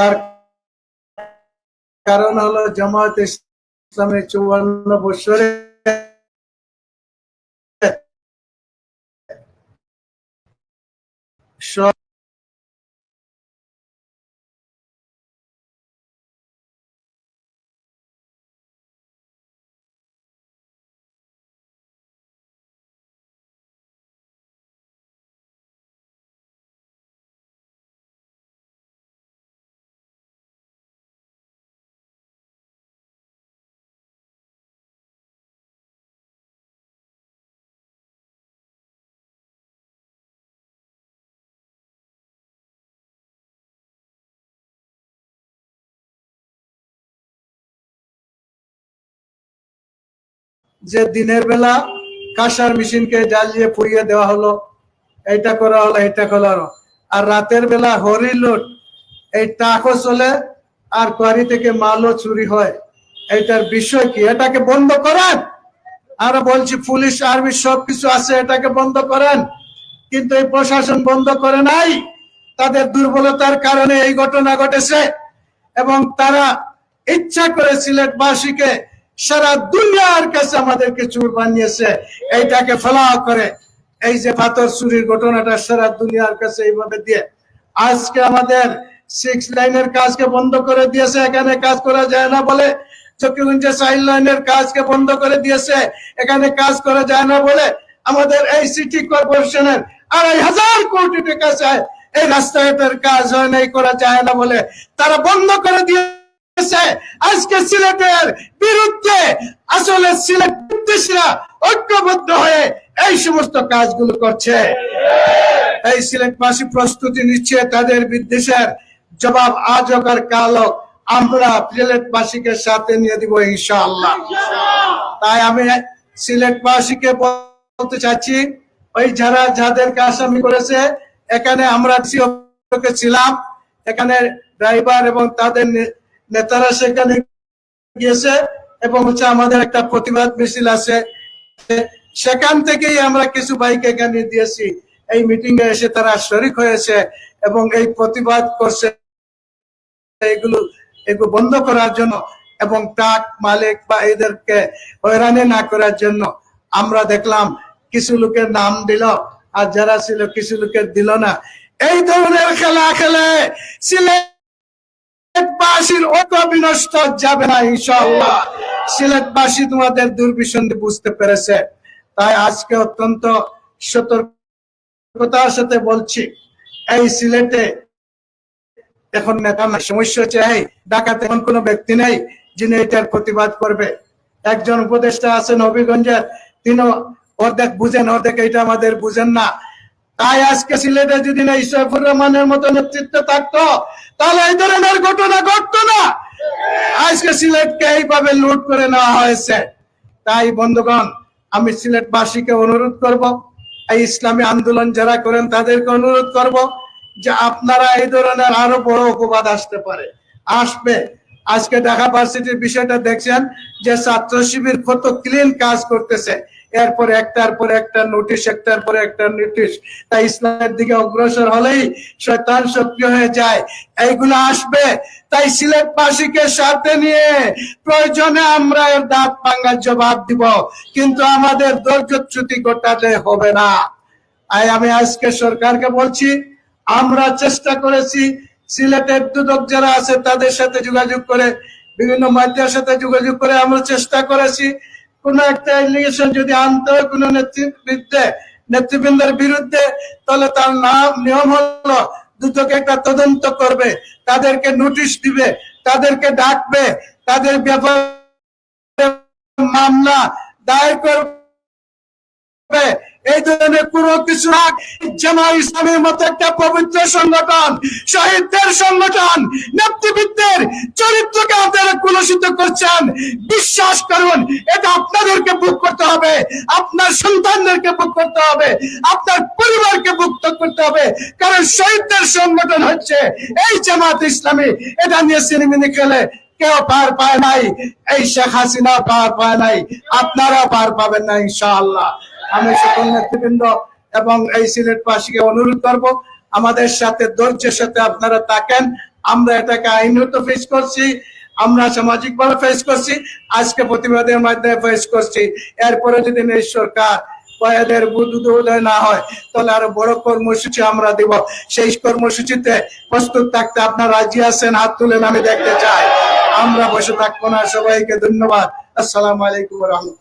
তার কারণ হলো জামায়াত ইসলামের চুয়ান্ন বছরে সব যে দিনের বেলা কাঁসার মেশিনকে জ্বালিয়ে পুড়িয়ে দেওয়া হলো এটা করা হলো এটা করা হলো। আর রাতের বেলা হরি লুট, এই টাকও চলে, আর কোয়ারি থেকে মালও চুরি হয়। এটার বিষয় কি? এটাকে বন্ধ করেন? আর বলছি, পুলিশ, আর্মি সবকিছু আছে, এটাকে বন্ধ করেন। কিন্তু এই প্রশাসন বন্ধ করে নাই। তাদের দুর্বলতার কারণে এই ঘটনা ঘটেছে। এবং তারা ইচ্ছা করে সিলেটবাসীকে সারা দুনিয়ার কাছে আমাদেরকে চুর বানিয়েছে। এইটাকে ফেলাও করে। এই যে পাথর চুরির ঘটনাটা সারা দুনিয়ার কাছে এইভাবে দিয়ে। আজকে আমাদের সিক্স লাইনের কাজকে বন্ধ করে দিয়েছে। এখানে কাজ করা যায় না বলে চকিগঞ্জে চাইল্ড লাইনের কাজকে বন্ধ করে দিয়েছে। এখানে কাজ করা যায় না বলে আমাদের এই সিটি কর্পোরেশনের আড়াই হাজার কোটি টাকা চায়। এই রাস্তাঘাটের কাজ হয় নাই করা যায় না বলে। তারা বন্ধ করে দিয়েছে আজকে সিলেটের বিরুদ্ধে আসলে সিলেট বিদ্বেষীরা ঐক্যবদ্ধ হয়ে এই সমস্ত কাজগুলো করছে। এই সিলেটবাসী প্রস্তুতি নিচ্ছে তাদের বিদ্বেষের জবাব আজ হোক আর কাল আমরা সিলেটবাসীকে সাথে নিয়ে দিব ইনশাআল্লাহ। তাই আমি সিলেটবাসীকে বলতে চাচ্ছি, ওই যারা যাদেরকে আসামি করেছে, এখানে আমরা ছিলাম এখানে ড্রাইভার এবং তাদের নেতারা সেখানে গিয়েছে এবং হচ্ছে আমাদের একটা প্রতিবাদ মিছিল আছে। সেখান থেকেই আমরা কিছু বাইক এখানে দিয়েছি। এই মিটিং এ এসে তারা শরিক হয়েছে এবং এই প্রতিবাদ করছে এগুলো এগুলো বন্ধ করার জন্য এবং ট্রাক মালিক বা এদেরকে হয়রানি না করার জন্য আমরা দেখলাম কিছু লোকের নাম দিল আর যারা ছিল কিছু লোকের দিল না। এই ধরনের খেলা খেলে সিলেটবাসীর ঐক্য বিনষ্ট যাবে না, ইনশাআল্লাহ। সিলেটবাসী তোমাদের দুর্বিসন্ধি বুঝতে পেরেছে। তাই আজকে অত্যন্ত সতর্কতার সাথে বলছি, এই সিলেটে এখন নেতা নাই সমস্যা হচ্ছে, এই ঢাকাতে এমন কোনো ব্যক্তি নেই যিনি এটার প্রতিবাদ করবে। একজন উপদেষ্টা আছেন হবিগঞ্জের, তিনিও অর্ধেক বুঝেন, অর্ধেক এটা আমাদের বুঝেন না। তাই আজকে সিলেটে যদি না ইসরাফুর রহমানের মতো নেতৃত্ব থাকতো, তাহলে এই ধরনের ঘটনা ঘটতো না। আজকে সিলেটকে এইভাবে লুট করে নেওয়া হয়েছে। তাই বন্ধুগণ, আমি সিলেটবাসীকে অনুরোধ করব, এই ইসলামী আন্দোলন যারা করেন তাদেরকে অনুরোধ করব যে আপনারা এই ধরনের আরও বড় অপবাদ আসতে পারে। আসবে। আজকে ঢাকা ভার্সিটির বিষয়টা দেখছেন যে ছাত্র শিবির কত ক্লিন কাজ করতেছে। এরপর একটার পর একটা নোটিশ একটার পর একটা নোটিশ তাই ইসলামের দিকে অগ্রসর হলেই শয়তান সক্রিয় হয়ে যায়। এইগুলো আসবে। তাই সিলেটবাসীকে সাথে নিয়ে প্রয়োজনে আমরা এর দাঁত ভাঙ্গার জবাব দিব। কিন্তু আমাদের ধৈর্যচ্যুতি ঘটালে হবে না। তাই আমি আজকে সরকারকে বলছি, আমরা চেষ্টা করেছি সিলেটের দুদক যারা আছে তাদের সাথে যোগাযোগ করে, বিভিন্ন মাধ্যমের সাথে যোগাযোগ করে আমরা চেষ্টা করেছি। কোন একটা এলিগেশন যদি আনতে হয়, কোন নেতৃবৃন্দে, নেতৃবৃন্দের বিরুদ্ধে, তাহলে তার নাম, নিয়ম হলো দুদক একটা তদন্ত করবে, তাদেরকে নোটিশ দিবে, তাদেরকে ডাকবে, তাদের ব্যাপারে মামলা দায়ের করবে। এই ধরনের কোনো কিছু না জামা ইসলামের মতো একটা পবিত্র সংগঠন, শহীদদের সংগঠন, নেতৃবৃন্দের চরিত্রকে আপনারা কুলসিত করছেন। বিশ্বাস করুন, এটা আপনাদেরকে বুক করতে হবে, আপনার সন্তানদেরকে বুক করতে হবে, আপনার পরিবারকে বুক করতে হবে। কারণ শহীদদের সংগঠন হচ্ছে এই জামাত ইসলামী। এটা নিয়ে সিনেমিনি খেলে কেউ পার পায় নাই, এই শেখ হাসিনা পার পায় নাই আপনারা পার পাবেন না ইনশাআল্লাহ। আমি সকল নেতৃবৃন্দ এবং এই সিলেটবাসীকে অনুরোধ করব, আমাদের সাথে ধৈর্যের সাথে আপনারা থাকেন। আমরা এটাকে আইনত ফেস করছি, আমরা সামাজিক ভাবে ফেস করছি, আজকে প্রতিবাদের মাধ্যমে ফেস করছি। এরপরে যদি এই সরকার বুধ উদয় না হয়, তাহলে আরও বড় কর্মসূচি আমরা দিব। সেই কর্মসূচিতে প্রস্তুত থাকতে আপনার রাজি আছেন? হাত তুলেন আমি দেখতে চাই। আমরা বসে থাকব না। সবাইকে ধন্যবাদ। আসসালামু আলাইকুম রহমতুল্লাহ।